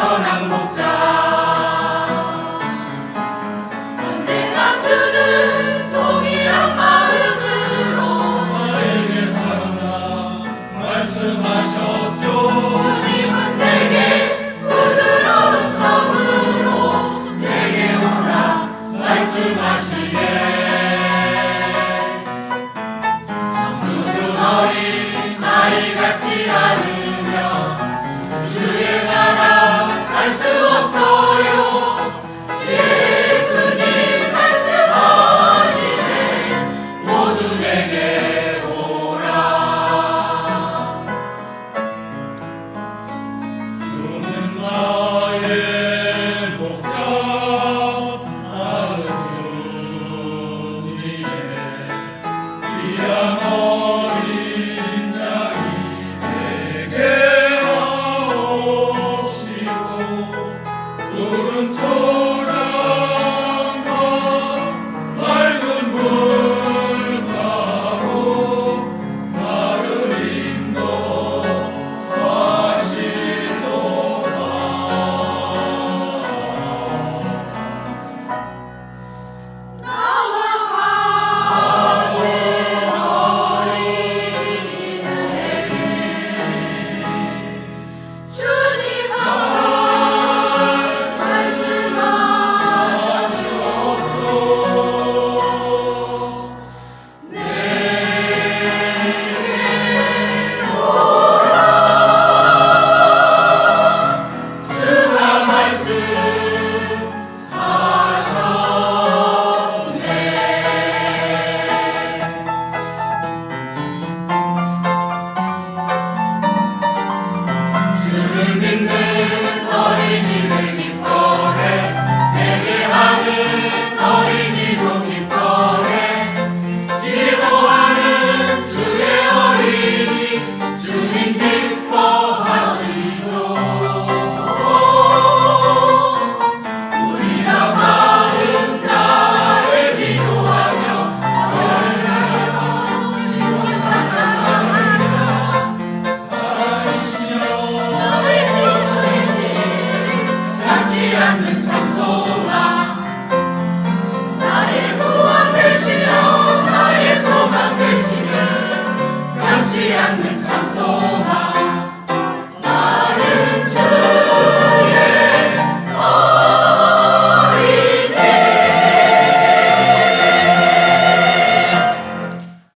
선한 목자. 언제나 주는 동일한 마음으로 나에게 사랑하 말씀하셨죠. 주님은 내게 부드러운 성으로 내게 오라. 말씀하시네 오른쪽 Amen. and its so